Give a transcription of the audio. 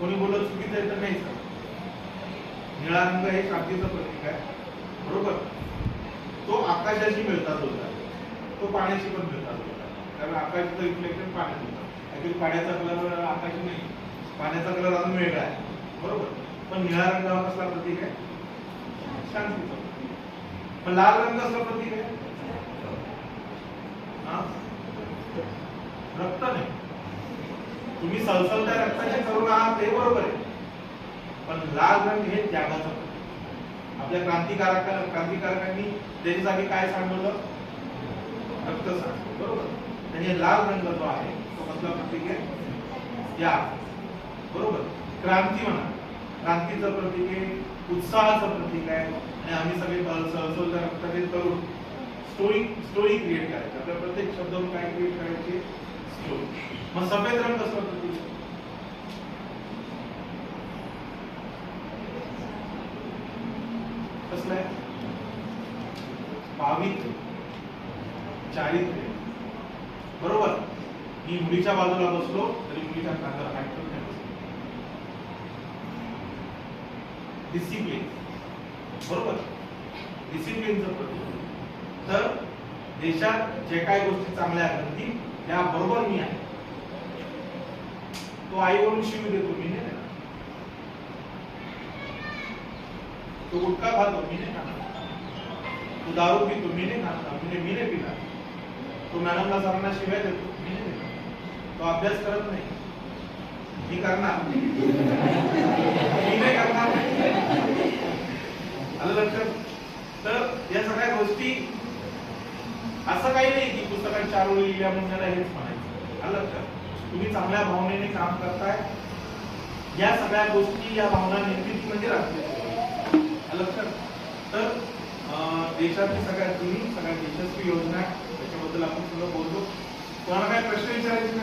कोणी बोलत चुकीचं आहे तर नाहीच निळा रंग हे शांतीचं प्रतीक आहे. बरोबर? तो आकाशाशी मिळतात होता तो पाण्याशी पण मिळतात होता कारण आकाशाचं रिफ्लेक्शन पाण्यात होतं पाण्याचा कलर आकाशी नाही. पाण्याचा कलर अजून वेगळा आहे. बरोबर? पण निळा रंग हा कसला प्रतीक आहे? शांतीचा पण लाल रंग कसला प्रतीक आहे? हा? रक्त नाही. तुम्ही सलसलत्या रक्ताचे करून आहात ते बरोबर आहे. पण लाल रंग हे त्यागाचं आपल्या क्रांतिकारक क्रांतिकारकांनी त्याच्या जागी काय सांगवलं रक्त बरोबर? आणि हे लाल रंग जो आहे तो कसला प्रतीक आहे? त्याग बरोबर? क्रांती म्हणा. क्रांतीचं प्रतीक आहे उत्साहाचं प्रतीक आहे. आणि आम्ही सगळे बल- रक्ताचे तरुण स्टोरी स्टोरी क्रिएट करायची. आपल्या प्रत्येक शब्दावरून काय क्रिएट करायची? मग सफेद रंग कसला प्रतीक आहे? आहे? पावित्र्य चारित्र्य. बरोबर? मी मुलीच्या बाजूला बसलो तरी मुलीच्या कांदा हात डिसिप्लिन बरोबर? डिसिप्लिनचं प्रतीक तर देशात जे काय गोष्टी चांगल्या घडतील त्या बरोबर मी आहे. तो आईवरून शिवी देतो मी नाही देणार. तो गुटखा खातो मी नाही खाणार. तो दारू पितो मी नाही खाणार. म्हणजे मी नाही पिणार. तो मॅडमला सरांना शिवाय देतो मी नाही देणार. तो अभ्यास करत नाही. मी करणार. मी नाही करणार. आलं लक्षात? तर या सगळ्या गोष्टी असं काही नाही की पुस्तकात चार ओळी लिहिल्या म्हणून त्याला हेच म्हणायचं. आलं का? तुम्ही चांगल्या भावनेने काम करताय. या सगळ्या गोष्टी या भावना निर्मितीमध्ये म्हणजे आलं लक्षात तर अं, देशातली सगळ्यात जुनी सगळ्यात यशस्वी योजना त्याच्याबद्दल आपण सगळं बोललो. कोणाला काय प्रश्न विचारायचे?